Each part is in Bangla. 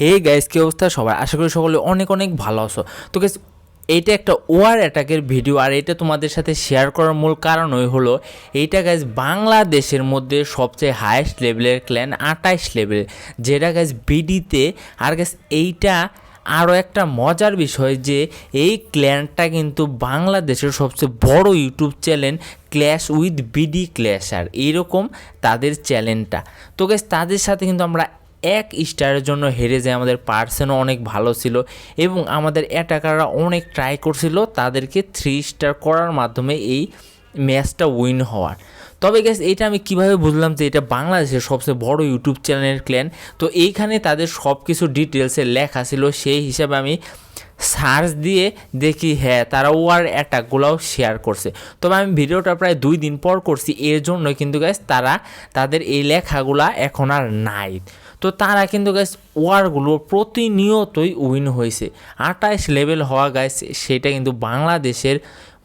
হে গাইস কি অবস্থা সবাই? আশা করি সকলে অনেক অনেক ভালো আছো। তো গাইস এইটা একটা ওয়ার অ্যাটাকের ভিডিও আর এটা তোমাদের সাথে শেয়ার করার মূল কারণই হলো, এইটা গাইজ বাংলাদেশের মধ্যে সবচেয়ে হায়েস্ট লেভেলের ক্ল্যান আটাইশ লেভেল যেটা গাইজ বিডিতে আর গাইজ এইটা আরও একটা মজার বিষয় যে, এই ক্ল্যানটা কিন্তু বাংলাদেশের সবচেয়ে বড় YouTube channel clash with BD clash আর, এইরকম তাদের চ্যানেলটা তো গাইজ তাদের সাথে কিন্তু আমরা এক স্টারের জন্য হেরে যায়। আমাদের পার্সেনও অনেক ভালো ছিল এবং আমাদের অ্যাটাকাররা অনেক ট্রাই করছিল তাদেরকে থ্রি স্টার করার মাধ্যমে এই ম্যাচটা উইন হওয়ার। তবে গ্যাস এটা আমি কীভাবে বুঝলাম যে এটা বাংলাদেশের সবচেয়ে বড় ইউটিউব চ্যানেলের ক্ল্যান তো এইখানে তাদের সব কিছু ডিটেলসে লেখা ছিল, সেই হিসাবে আমি সার্চ দিয়ে দেখি হ্যাঁ তারা ওয়ার অ্যাটাকগুলোও শেয়ার করছে। তবে আমি ভিডিওটা প্রায় দুই দিন পর করছি, এর জন্য কিন্তু গ্যাস তারা, তাদের এই লেখাগুলা এখন আর নাই। তো তারা কিন্তু গ্যাস ওয়ারগুলো প্রতিনিয়তই উইন হয়েছে। আটাইশ লেভেল হওয়া গাইস সেটা কিন্তু বাংলাদেশের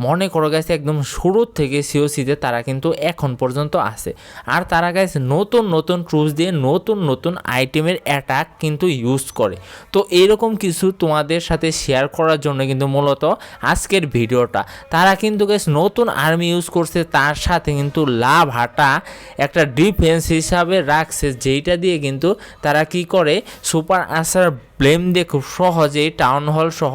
মনে করো গেছে একদম শুরুর থেকে সিওসিতে তারা কিন্তু এখন পর্যন্ত আছে। আর তারা গেছে নতুন নতুন ট্রুপস দিয়ে নতুন নতুন আইটেমের অ্যাটাক কিন্তু ইউজ করে। তো এরকম কিছু তোমাদের সাথে শেয়ার করার জন্য কিন্তু মূলত আজকের ভিডিওটা। তারা কিন্তু গেছে নতুন আর্মি ইউজ করছে, তার সাথে কিন্তু লাভ হাটা একটা ডিফেন্স হিসাবে রাখছে, যেইটা দিয়ে কিন্তু তারা কি করে সুপার আসার ব্লেম দিয়ে খুব সহজেই টাউন হল সহ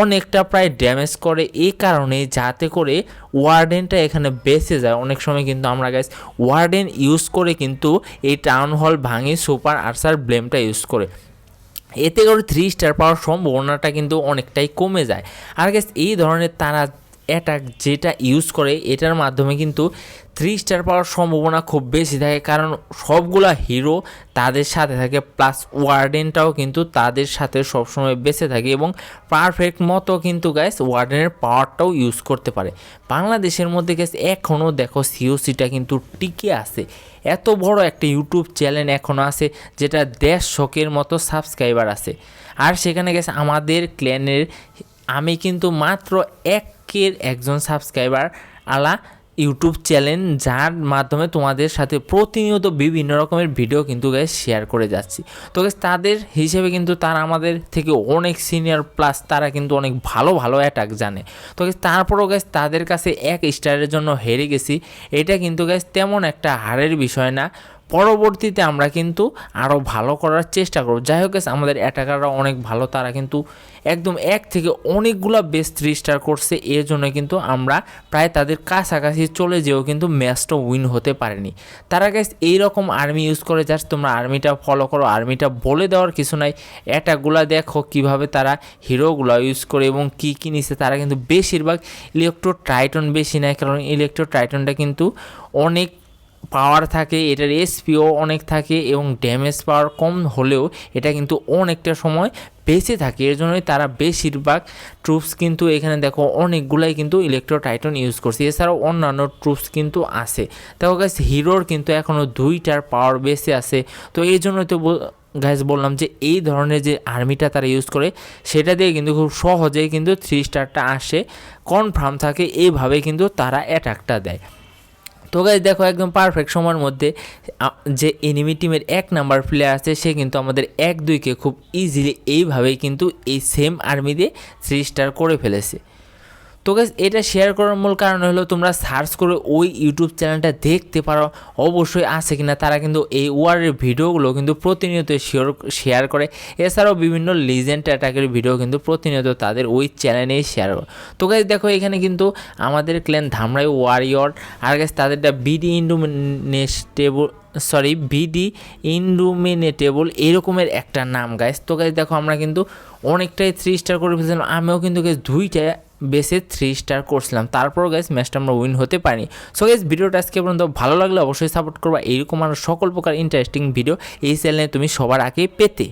অনেকটা প্রায় ড্যামেজ করে। এই কারণে যাতে করে ওয়ার্ডেনটা এখানে বেঁচে যায়। অনেক সময় কিন্তু আমরা গাইস ওয়ার্ডেন ইউজ করে কিন্তু এই টাউন হল ভাঙে সুপার আর্সার ব্লেমটা ইউজ করে। এতে করে থ্রি স্টার পাওয়ার সম্ভাবনাটা কিন্তু অনেকটাই কমে যায়। আর গেস এই ধরনের তারা অ্যাটাক যেটা ইউজ করে, এটার মাধ্যমে কিন্তু থ্রি স্টার পাওয়ার সম্ভাবনা খুব বেশি থাকে। কারণ সবগুলা হিরো তাদের সাথে থাকে প্লাস ওয়ার্ডেনটাও কিন্তু তাদের সাথে সবসময় বেঁচে থাকে এবং পারফেক্ট মতো কিন্তু গ্যাস ওয়ার্ডেনের পাওয়ারটাও ইউজ করতে পারে। বাংলাদেশের মধ্যে গ্যাস এখনও দেখো সিওসিটা কিন্তু টিকে আছে। এত বড় একটা ইউটিউব চ্যানেল এখনও আছে, যেটা দেড় শখের মতো সাবস্ক্রাইবার আছে। আর সেখানে গেছে আমাদের ক্ল্যানের আমি কিন্তু মাত্র একের একজন সাবস্ক্রাইবার আলা ইউটিউব চ্যানেল যার মাধ্যমে তোমাদের সাথে প্রতিনিয়ত বিভিন্ন রকমের ভিডিও কিন্তু গাইজ শেয়ার করে যাচ্ছি। তো গাইজ তাদের হিসেবে কিন্তু তারা আমাদের থেকে অনেক সিনিয়র প্লাস তারা কিন্তু অনেক ভালো ভালো অ্যাটাক জানে। তো গাইজ তারপরও গাইজ তাদের কাছে এক স্টারের জন্য হেরে গেছি। এটা কিন্তু গাইজ তেমন একটা হারের বিষয় না। পরবর্তীতে আমরা কিন্তু আরও ভালো করার চেষ্টা করব। যাই হোক আমাদের অ্যাটাকাররা অনেক ভালো, তারা কিন্তু একদম এক থেকে অনেকগুলো বেস্ট থ্রি স্টার করছে এর জন্য কিন্তু আমরা প্রায় তাদের কাছাকাছি চলে যেও কিন্তু ম্যাচটা উইন হতে পারেনি। তারা গ্যাস এইরকম আর্মি ইউজ করে জাস্ট তোমরা আর্মিটা ফলো করো আর্মিটা বলে দেওয়ার কিছু নাই। অ্যাটাকগুলো দেখো কীভাবে তারা হিরোগুলো ইউজ করে এবং কী কী নিছে, তারা কিন্তু বেশিরভাগ ইলেকট্রো ট্রাইটন বেশি নেয় কারণ ইলেকট্রো ট্রাইটনটা কিন্তু অনেক পাওয়ার থাকে, এটার এসপিও অনেক থাকে এবং ড্যামেজ পাওয়ার কম হলেও এটা কিন্তু অনেকটা সময় বেঁচে থাকে। এর জন্যই তারা বেশিরভাগ ট্রুপস কিন্তু এখানে দেখো অনেকগুলাই কিন্তু ইলেকট্রো টাইটন ইউজ করছে। এছাড়াও অন্যান্য ট্রুপস কিন্তু আছে। দেখো গাছ হিরোর কিন্তু এখনও দুইটার পাওয়ার বেশি আছে। তো এই জন্যই তো গাইজ বললাম যে এই ধরনের যে আর্মিটা তারা ইউজ করে, সেটা দিয়ে কিন্তু খুব সহজেই কিন্তু থ্রি স্টারটা আসে। কনফার্ম থাকে এইভাবে কিন্তু তারা অ্যাটাকটা দেয়। তো গাইজ দেখো একদম পারফেক্ট সময়ের মধ্যে যে এনিমি টিমের এক নাম্বার প্লেয়ার আছে, সে কিন্তু আমাদের এক দুইকে খুব ইজিলি এইভাবেই কিন্তু এই সেম আর্মি দিয়ে থ্রি স্টার করে ফেলেছে। তো এটা শেয়ার করার মূল কারণ হলো তোমরা সার্চ করে ওই ইউটিউব চ্যানেলটা দেখতে পারো। অবশ্যই আছে কিনা তারা কিন্তু এই ওয়ারের ভিডিওগুলো কিন্তু প্রতিনিয়ত শেয়ার শেয়ার করে। এছাড়াও বিভিন্ন লিজেন্ড অ্যাটাকের ভিডিও কিন্তু প্রতিনিয়ত তাদের ওই চ্যানেলেই শেয়ার করে। তো গাইজ দেখো এখানে কিন্তু আমাদের ক্ল্যান ধামরাই ওয়ারিয়র আর গাইজ তাদেরটা BD indomitable sorry BD indomitable এরকমের একটা নাম গাইজ তো গাইজ দেখো আমরা কিন্তু অনেকটাই থ্রি স্টার করে ফেলছিলাম। আমিও কিন্তু গাইজ দুইটা বেসে থ্রি স্টার করছিলাম তারপর গাইজ ম্যাচটা আমরা উইন হতে পারিনি। সো গাইজ ভিডিওটা আজকে পর্যন্ত ভালো লাগলে অবশ্যই সাপোর্ট করবা। এইরকম আরও সকল প্রকার ইন্টারেস্টিং ভিডিও এই চ্যানেলে তুমি সবার আগে পেতে।